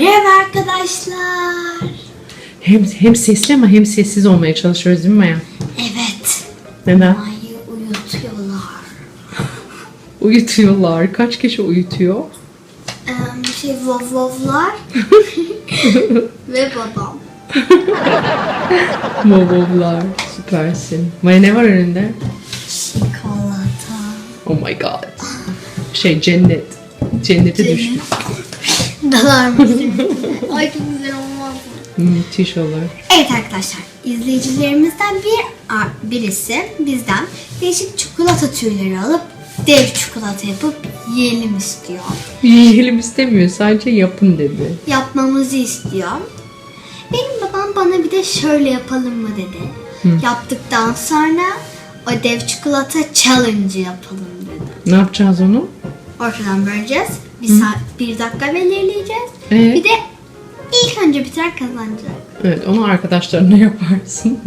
Merhaba arkadaşlar. Hem, hem sesli ama hem sessiz olmaya çalışıyoruz değil mi Maya? Evet. Neden? Mayı uyutuyorlar. Uyutuyorlar. Kaç kişi uyutuyor? Ee, şey vovvovlar ve babam. Moboblar. Süpersin. Maya ne var önünde? Çikolata. Oh my god. Şey cennet. Cennete Cennet. düştük. Dalar mısın? Ay çok güzel olmaz mı? Müthiş olur. Evet arkadaşlar, izleyicilerimizden bir birisi bizden değişik çikolata türleri alıp dev çikolata yapıp yiyelim istiyor. Yiyelim istemiyor. Sadece yapın dedi. Yapmamızı istiyor. Benim babam bana bir de şöyle yapalım mı dedi. Yaptıktan sonra o dev çikolata challenge yapalım dedi. Ne yapacağız onu? Ortadan böleceğiz. Bir saat, bir dakika belirleyeceğiz. Ee? Bir de ilk önce bitiren kazanacak. Evet onu arkadaşlarına yaparsın.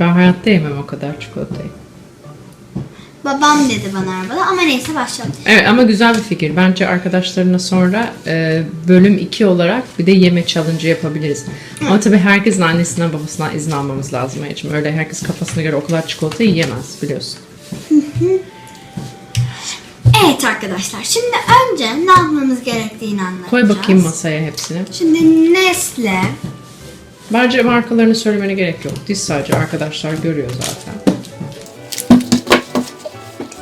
ben hayatta yemem o kadar çikolatayı. Babam dedi bana arabada ama neyse başlayalım. Evet ama güzel bir fikir. Bence arkadaşlarına sonra e, bölüm 2 olarak bir de yeme challenge yapabiliriz. Ama tabii herkesin annesinden babasından izin almamız lazım Mayacığım. Öyle herkes kafasına göre o kadar çikolata yiyemez biliyorsun. Evet arkadaşlar şimdi önce ne yapmamız gerektiğini anlatacağız. Koy bakayım masaya hepsini. Şimdi Nestle, Bence markalarını söylemene gerek yok. Diz sadece arkadaşlar görüyor zaten.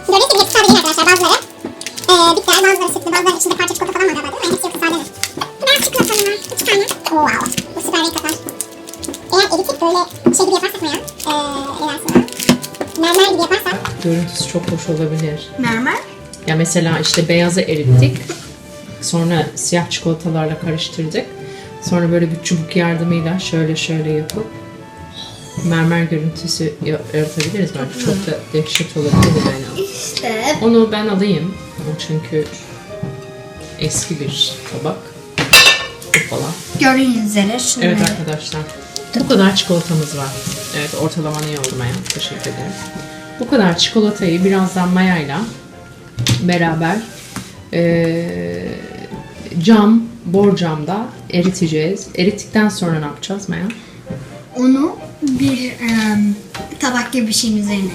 Gördüğünüz gibi hepsi sadece arkadaşlar. Bazıları e, bitter, bazıları sütlü, bazıları içinde parça çikolata falan var galiba değil mi? Hepsi yoksa sadedir. Beyaz çikolata var. İki tane. Wow. Bu süper renk katar. Eğer editip böyle şey gibi yaparsak mı ya? Eee ne dersin? Mermer gibi yaparsak. Görüntüsü çok hoş olabilir. mermer. Ya mesela işte beyazı erittik. Sonra siyah çikolatalarla karıştırdık. Sonra böyle bir çubuk yardımıyla şöyle şöyle yapıp mermer görüntüsü ya- yaratabiliriz bence. Çok da dehşet olabilir yani. İşte Onu ben alayım. O çünkü eski bir tabak. Falan. gördüğünüz üzere şunları. Evet arkadaşlar. Bu kadar çikolatamız var. Evet ortalama iyi oldu Maya. Teşekkür ederim. Bu kadar çikolatayı birazdan Maya'yla beraber eee, cam, borcamda eriteceğiz. Erittikten sonra ne yapacağız Maya? Onu bir em, tabak gibi bir şeyin üzerine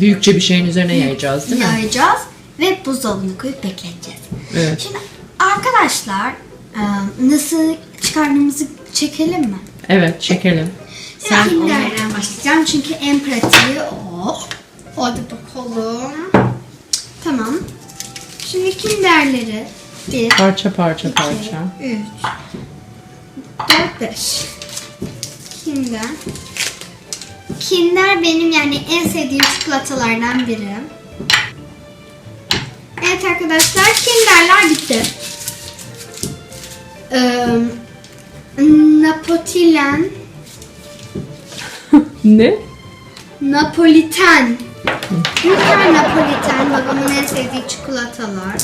Büyükçe bir şeyin üzerine yayacağız değil mi? yayacağız ve buzdolabına koyup bekleteceğiz. Evet. Şimdi arkadaşlar em, nasıl çıkardığımızı çekelim mi? Evet çekelim. Sen Kinder'den başlayacağım çünkü en pratiği o. Hadi bakalım. Tamam. Şimdi Kinder'leri 1, Parça parça parça. 3, 4, 5. Kinder. Kinder benim yani en sevdiğim çikolatalardan biri. Evet arkadaşlar Kinder'ler bitti. Ee, Napotilen Ne? Napoliten. Ülker Napoliten babamın en sevdiği çikolatalar.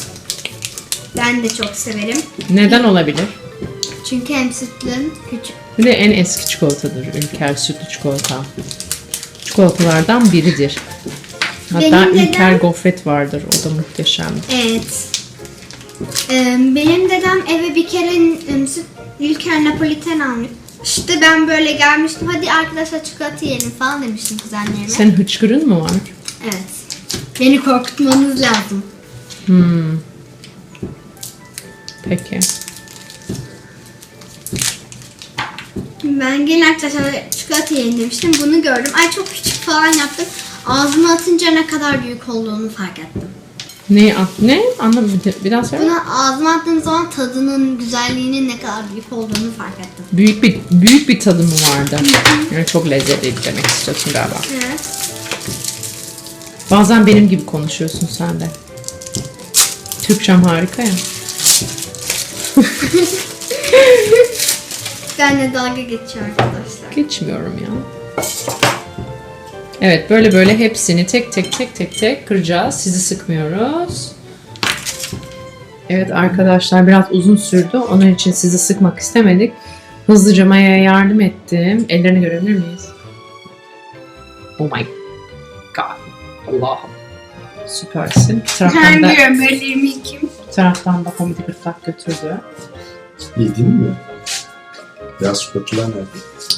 Ben de çok severim. Neden olabilir? Çünkü hem sütlü küçük. Bir de en eski çikolatadır. Ülker sütlü çikolata. Çikolatalardan biridir. Hatta Benim dedem- Ülker gofret vardır. O da muhteşem. Evet. Ee, benim dedem eve bir kere e, süt Ülker Napoliten almıştı. Ben böyle gelmiştim. Hadi arkadaşlar çikolata yiyelim falan demiştim kuzenlerime. Senin hıçkırın mı var? Evet. Beni korkutmanız lazım. Hmm. Peki. Ben gelin arkadaşlar çikolata yiyelim demiştim. Bunu gördüm. Ay çok küçük falan yaptım. Ağzıma atınca ne kadar büyük olduğunu fark ettim. Ne at ne? Anlamadım. Bir- Bir daha söyle. Bunu ağzıma attığım zaman tadının güzelliğinin ne kadar büyük olduğunu fark ettim. Büyük bir büyük bir tadı mı vardı? Yani çok lezzetliydi demek istiyorsun galiba. Evet. Bazen benim gibi konuşuyorsun sen de. Türkçem harika ya. Benle dalga geçiyor arkadaşlar. Geçmiyorum ya. Evet böyle böyle hepsini tek tek tek tek tek kıracağız. Sizi sıkmıyoruz. Evet arkadaşlar biraz uzun sürdü. Onun için sizi sıkmak istemedik. Hızlıca Maya'ya yardım ettim. Ellerini görebilir miyiz? Oh my. Allah'ım. Süpersin. Bir taraftan da, kim? bir taraftan da komedi gırtlak götürdü. Yedin mi? Beyaz çikolatalar nerede?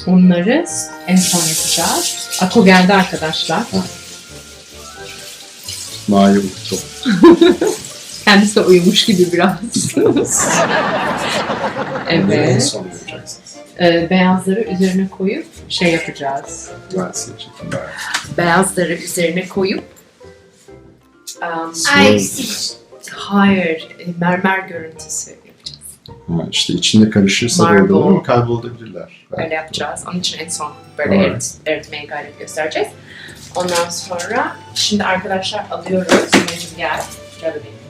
Onları en son yapacağız. Ako geldi arkadaşlar. Mavi unuttum. Kendisi de uyumuş gibi biraz. Onları en evet. son yapacaksınız. Ee, beyazları üzerine koyup şey yapacağız. Ben seçeceğim. Ben. Beyazları üzerine koyup um, Ay. hayır e, mermer görüntüsü yapacağız. Ha, işte içinde karışırsa Marble. böyle olur ama kaybolabilirler. Öyle yapacağız. Onun için en son böyle erit, eritmeye gayret göstereceğiz. Ondan sonra şimdi arkadaşlar alıyoruz. Mayacım gel. Gel bebeğim.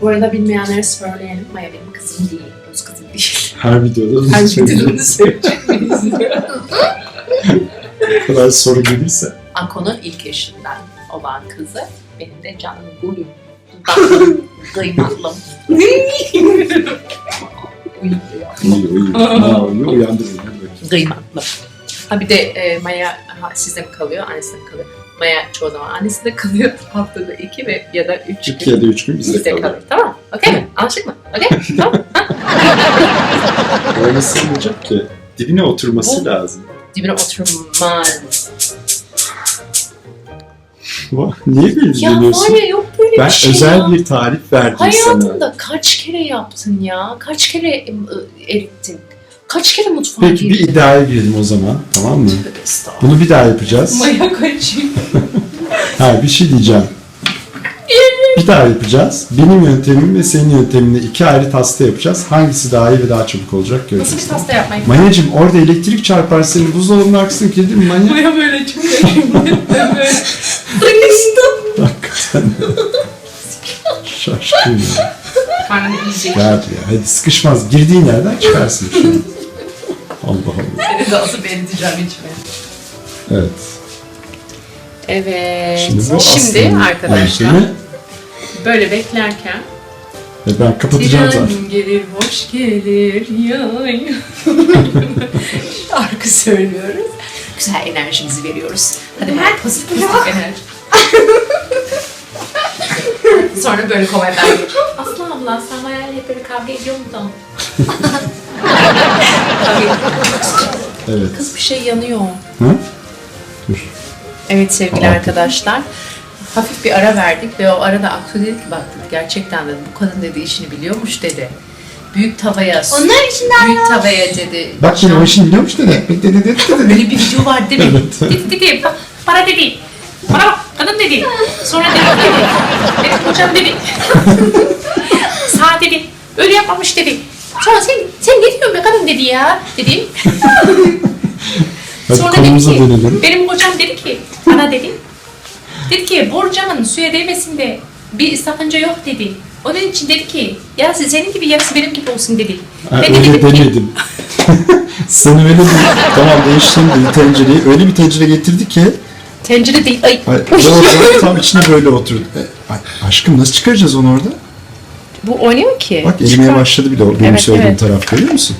Bu arada bilmeyenlere söyleyelim. Maya benim kızım değil. Öz kızım değil. Her videoda Her söyleyeceğiz. videoda söyleyecek miyiz? Bu kadar soru gelirse. Ako'nun ilk eşinden olan kızı. Benim de canım gülüm. Dudaklarım, kıymatlım. Uyuyor. İyi uyu. Ha, uyu uyandırın. Hadi bakayım. Kıymatlı. Ha bir de e, Maya ha, sizde mi kalıyor, annesinde mi kalıyor? Maya çoğu zaman annesinde kalıyor. Haftada iki ve ya da üç İki ya da üç gün bizde bizde kalıyor. kalıyor. Tamam. Okey mi? Anlaştık mı? Okey? tamam. Öyle sığmayacak ki. Dibine oturması Bu- lazım. Dibine oturmaz. Vah, Niye böyle Ya var ya yok böyle Ben bir şey özel ya. bir tarif verdim sana. Hayatında kaç kere yaptın ya? Kaç kere e, erittin? Kaç kere mutfağa Peki bir girdin? iddiaya girelim o zaman. Tamam mı? Tövbe estağfurullah. Bunu bir daha yapacağız. Maya kaçayım. Ha bir şey diyeceğim. Bir daha yapacağız. Benim yöntemim ve senin yönteminle iki ayrı tasta yapacağız. Hangisi daha iyi ve daha çabuk olacak Nasıl göreceğiz. bir pasta yapmayı Manyacım orada elektrik çarpar senin buzdolabının arkasına kilitli mi manyak? Maya böyle çok böyle. Sıkıştım. Hakikaten. Şaşkın ya. Karnını iyice Gel ya. Hadi sıkışmaz. Girdiğin yerden çıkarsın şimdi. Allah Allah. Seni de alıp eriteceğim içime. Evet. Evet. Şimdi Şimdi, bu aslında arkadaşlar yöntemi. böyle beklerken E ben kapatacağım zaten. Tren gelir hoş gelir yay. Şarkı söylüyoruz. Güzel enerjimizi veriyoruz. Hadi ben pozitif pozitif enerji. Sonra böyle geliyor. Aslı abla sen bayağı hep böyle kavga ediyor musun? Evet. Kız bir şey yanıyor. Hı? Dur. Evet sevgili Aa. arkadaşlar. Hafif bir ara verdik ve o arada Aksu dedi ki bak dedi gerçekten dedi bu kadın dedi işini biliyormuş dedi. Büyük tavaya, Onlar için de büyük tavaya dedi. Bak şimdi o işini biliyormuş dede. Dede dede dede. Böyle bir video var değil mi? Evet. Dedi dedi bana dedi. Bana bak kadın dedi. Sonra dedi dedi. Benim kocam dedi. Sağ dedi. Öyle yapmamış dedi. Sonra sen, sen ne diyorsun be kadın dedi ya dedim. Hadi Sonra konumuza dedi ki, dönelim. benim kocam dedi ki, bana dedi, dedi ki borcamın suya değmesinde bir sakınca yok dedi. Onun için dedi ki, yarısı senin gibi yarısı benim gibi olsun dedi. Ha, ben de öyle dedim ki, demedim. Sen öyle bir tamam değiştirin dedi tencereyi. Öyle bir tencere getirdi ki tencere değil, ay, ay, orada tam içine böyle oturdu. E, ay, aşkım nasıl çıkaracağız onu orada? bu oynuyor ki. Bak erimeye Çıkar. başladı bile o benim Evet, söylediğim evet. taraf görüyor musun?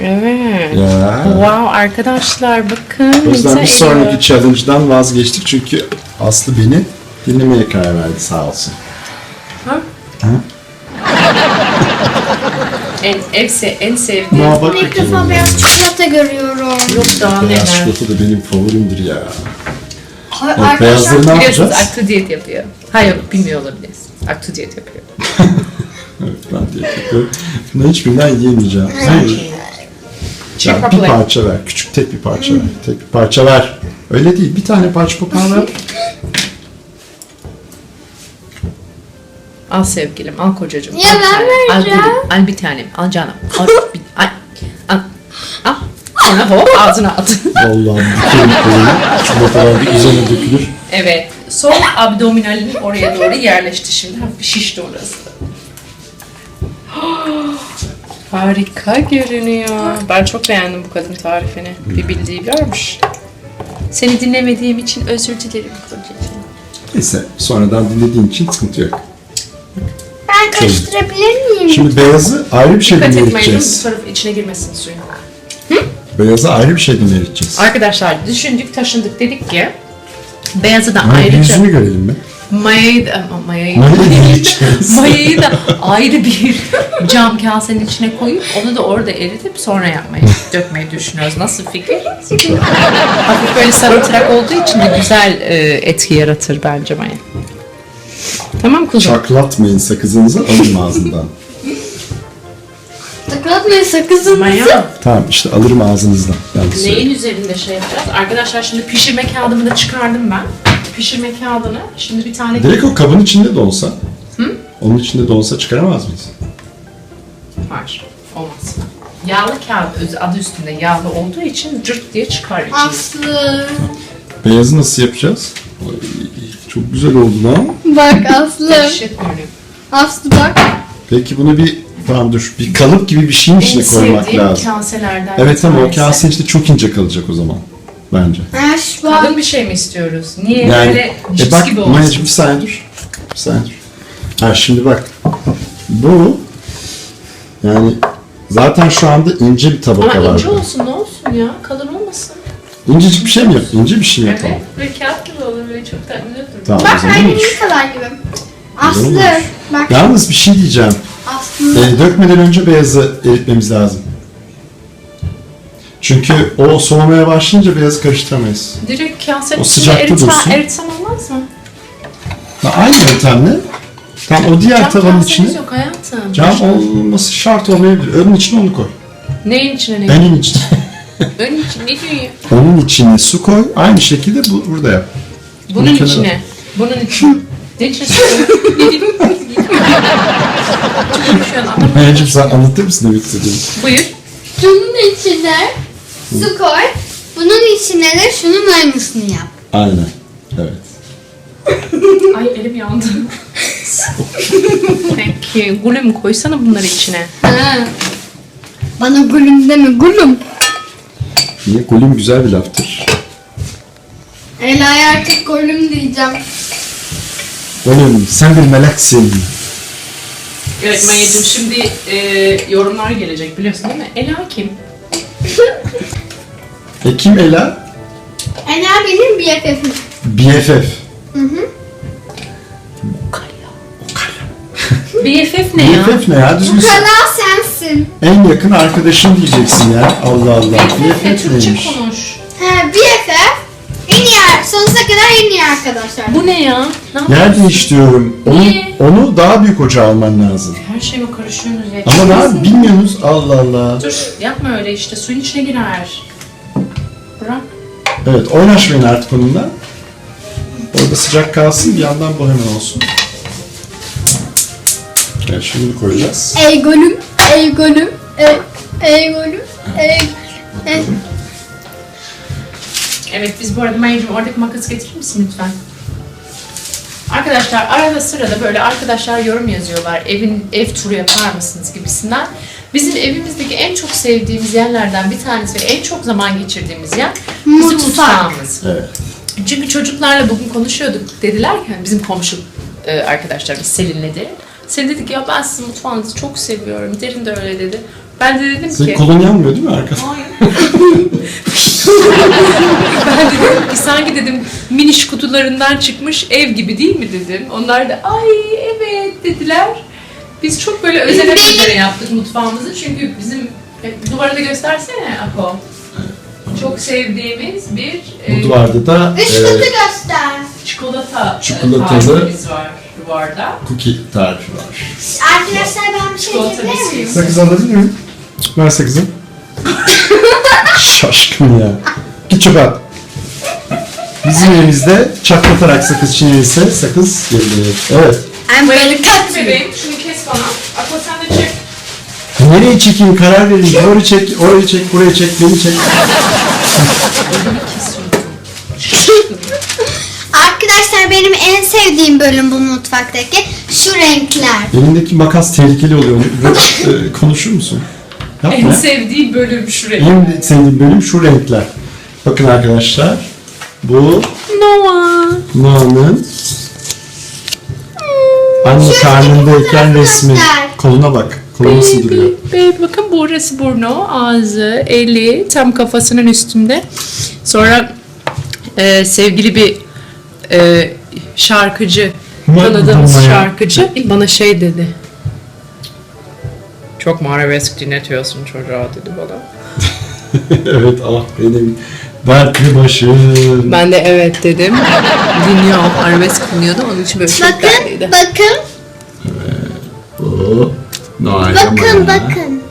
Evet. Ya. Wow arkadaşlar bakın. O yüzden bir güzel sonraki challenge'dan vazgeçtik çünkü Aslı beni dinlemeye karar verdi sağ olsun. Ha? Ha? En, en, se- en sevdiğim. Muha bak İlk defa bakayım. beyaz çikolata görüyorum. Yok daha Beyaz neler. çikolata da benim favorimdir ya. Ay, Evet, beyazları ne Biliyorsunuz yapacağız? Aktu diyet yapıyor. Hayır bilmiyor olabilirsiniz. Aktu diyet yapıyor. Evet ben de yapıyorum. Bunların hiçbirinden yiyemeyeceğim. Hayır. Çek Ya bir parça ver. Küçük tek bir parça ver. Tek bir parça ver. Öyle değil. Bir tane parça kopar ver. Al sevgilim, al kocacığım. Ya al bir ben tane, Al, vereceğim. gülüm, al bir tanem, al canım. Al, bir, al, al, al. Sonra hop ağzına at. Allah'ım dikerim kolunu. Çikolatalar bir üzerine dökülür. evet, sol abdominalin oraya doğru yerleşti şimdi. Hafif şişti orası. Harika görünüyor. Ben çok beğendim bu kadın tarifini. Bir bildiği varmış. Seni dinlemediğim için özür dilerim kocacığım. Neyse sonradan dinlediğin için sıkıntı yok. Ben karıştırabilir miyim? Şimdi beyazı ayrı bir şeyde Dikkat etmeyin, bu eriteceğiz? taraf içine girmesin suyun. Beyazı ayrı bir mi eriteceğiz? Arkadaşlar düşündük taşındık dedik ki beyazı da bir ayrıca yüzünü görelim mi? Mayayı da, ama mayayı, Mayayı mayayı da ayrı bir cam kasenin içine koyup onu da orada eritip sonra yapmayı, dökmeyi düşünüyoruz. Nasıl fikir? Hafif böyle sarımtırak olduğu için de güzel e, etki yaratır bence maya. Tamam kuzum. Çaklatmayın sakızınızı alın ağzından. Taklatmayın sakızınızı. Tamam işte alırım ağzınızdan. Ben de söyleyeyim. Neyin üzerinde şey yapacağız? Arkadaşlar şimdi pişirme kağıdımı da çıkardım ben. Pişirme kağıdını şimdi bir tane Direkt o kabın içinde de olsa. Onun içinde de olsa çıkaramaz mıyız? var. Olmaz. Yağlı kağıt öz- adı üstünde yağlı olduğu için cırt diye çıkar içinde. Aslı. Beyazı nasıl yapacağız? Ay, çok güzel oldu lan. Bak Aslı. Aslı bak. Peki bunu bir tamam dur bir kalıp gibi bir şeyin içine koymak sevdiğim lazım. kaselerden bir Evet ama o tanesi. kasenin içinde çok ince kalacak o zaman. Bence. Kalın bir şey mi istiyoruz? Niye Yani böyle e bak gibi olsun? Mayacım bir saniye dur. Bir saniye dur. Ha şimdi bak. Bu yani zaten şu anda ince bir tabaka Ama var. ince olsun ne olsun ya? Kalın olmasın. İncecik bir şey mi yap? İnce bir şey mi yapalım? Evet. Böyle kağıt gibi olur. Böyle çok tatlı durur. Tamam o Bak zaman aynı olur. bir kadar gibi. Aslı. olur. Bak Yalnız bir şey diyeceğim. Aslı. E, dökmeden önce beyazı eritmemiz lazım. Çünkü o soğumaya başlayınca beyazı karıştıramayız. Direkt kasenin O içinde sıcakta eritsen, dursun. eritsem olmaz mı? Ha, aynı yöntemle. Tam o diğer tavanın kaseniz içine. yok hayatım. Cam olması şart olmayabilir. Önün içine onu koy. Neyin içine ne? Benim içine. Ön için ne diyor? Onun içine su koy. Aynı şekilde bu, burada yap. Bunun kenara- içine. Bunun içine. Ne içine sokuyor? Ne anlamadım. Mayacım sen anlatır mısın demek istediğini? Buyur. Şunun içine su koy. Bunun içine de şunun aynısını yap. Aynen. Evet. Ay elim yandı. Peki gulüm koysana bunları içine. Ha. Bana gülüm deme gülüm. Niye? Golüm güzel bir laftır. Ela'ya artık gülüm diyeceğim. Golüm sen bir meleksin. Evet Maya'cığım şimdi e, yorumlar gelecek biliyorsun değil mi? Ela kim? E kim Ela? Ela benim BFF'im. BFF. BFF ne ya? BFF ne ya? Düzgün. Kala sensin. En yakın arkadaşın diyeceksin ya. Allah Allah. BFF ne? BFF Türkçe neymiş? konuş. Ha BFF. En iyi, sonsuza kadar en iyi arkadaşlar. Bu ne ya? Ne Yer yapıyorsun? değiştiriyorum. Onu, Niye? onu daha büyük ocağa alman lazım. Her şeyime karışıyorsunuz ya. Ama ne yap- bilmiyorsunuz. Allah Allah. Dur yapma öyle işte suyun içine girer. Bırak. Evet oynaşmayın artık onunla. Orada sıcak kalsın bir yandan bu hemen olsun. Evet şimdi bunu koyacağız. Ey gülüm, ey gülüm, ey, ey gülüm, ey, ey. Evet biz bu arada Maya'cığım oradaki makas getirir misin lütfen? Arkadaşlar arada sırada böyle arkadaşlar yorum yazıyorlar. Evin ev turu yapar mısınız gibisinden. Bizim evimizdeki en çok sevdiğimiz yerlerden bir tanesi ve en çok zaman geçirdiğimiz yer bizim Mutfak. mutfağımız. Evet. Çünkü çocuklarla bugün konuşuyorduk. Dediler ki hani bizim komşu e, arkadaşlarımız Selin'le Derin. Selin dedi ki ya ben sizin mutfağınızı çok seviyorum. Derin de öyle dedi. Ben de dedim Senin ki... kolun yanmıyor değil mi arkada? Hayır. ben de dedim ki sanki dedim miniş kutularından çıkmış ev gibi değil mi dedim. Onlar da ay evet dediler. Biz çok böyle özene özene yaptık mutfağımızı çünkü bizim e, duvara da göstersene Ako. Çok sevdiğimiz bir e, Bu duvarda da Üç e, katı göster. çikolata e, Çikolatalı- tarifimiz var duvarda. cookie tarifi var. Arkadaşlar ben bir şey Çikolata diyebilir miyim? bisküvisi. Sakız alabilir miyim? Ver sakızı. Şaşkın ya. Git çöpe at. Bizim evimizde çatlatarak sakız çiğnenirse sakız gelir. Evet. I'm böyle Kes kat. bebeğim şunu kes bana. Ako sen de çek. Nereye çekeyim karar verin. Orayı çek, orayı çek, burayı çek, beni çek. Arkadaşlar benim en sevdiğim bölüm bu mutfaktaki şu renkler. Elindeki makas tehlikeli oluyor. Biraz, e, konuşur musun? Yapma En ya. sevdiğim bölüm şuraya. En sevdiğim bölüm şu renkler. Bakın arkadaşlar. Bu Noah. Noah'nın anne karnındayken resmi. Koluna bak. Kolu nasıl duruyor? Baby, bakın burası burnu, ağzı, eli tam kafasının üstünde. Sonra e, sevgili bir e, şarkıcı tanıdığımız şarkıcı bana şey dedi. Çok mu arabesk dinletiyorsun çocuğa dedi bana. evet ah benim dertli başım. Ben de evet dedim. Dinliyor, arabesk dinliyordu. Onun için böyle çok Bakın, dertliydi. bakın, Oo, Noel bakın, Baba. bakın.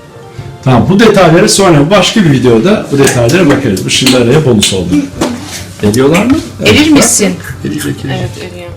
Tamam bu detaylara sonra başka bir videoda bu detaylara bakarız. Bu şimdi araya bonus oldu. Ediyorlar mı? Erir misin? Eriyecek, eriyecek. Evet, eriyor.